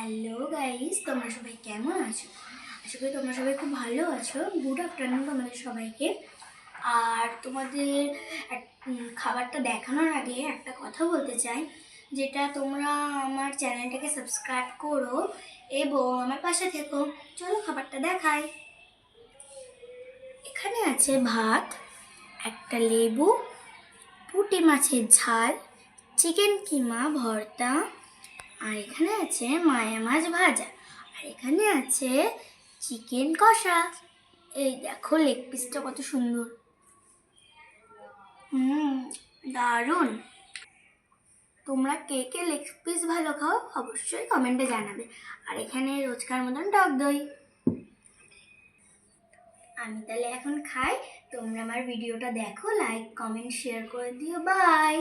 Hello guys তোমরা সবাই কেমন আছো? আশা করি তোমরা সবাই খুব ভালো আছো। গুড আফটারনুন তোমাদের সবাইকে। আর তোমাদের খাবারটা দেখানোর আগে একটা কথা বলতে চাই, যেটা তোমরা আমার চ্যানেলটাকে সাবস্ক্রাইব করো এবং আমার পাশে থেকো। চলো খাবারটা দেখাই। এখানে আছে ভাত, একটা লেবু, পুঁটি মাছের ঝাল, চিকেন কিমা, ভর্তা আর এখানে আছে মায়া মাছ ভাজা। আর এখানে আছে চিকেন কষা। এই দেখো লেগ পিসটা কত সুন্দর। হুম, দারুণ। তোমরা কে কে লেগ পিস ভালো খাও অবশ্যই কমেন্টে জানাবে। আর এখানে রোজকার মতন টক দই। আমি তাহলে এখন খাই। তোমরা আমার ভিডিওটা দেখো লাইক কমেন্ট শেয়ার করে দিও। বাই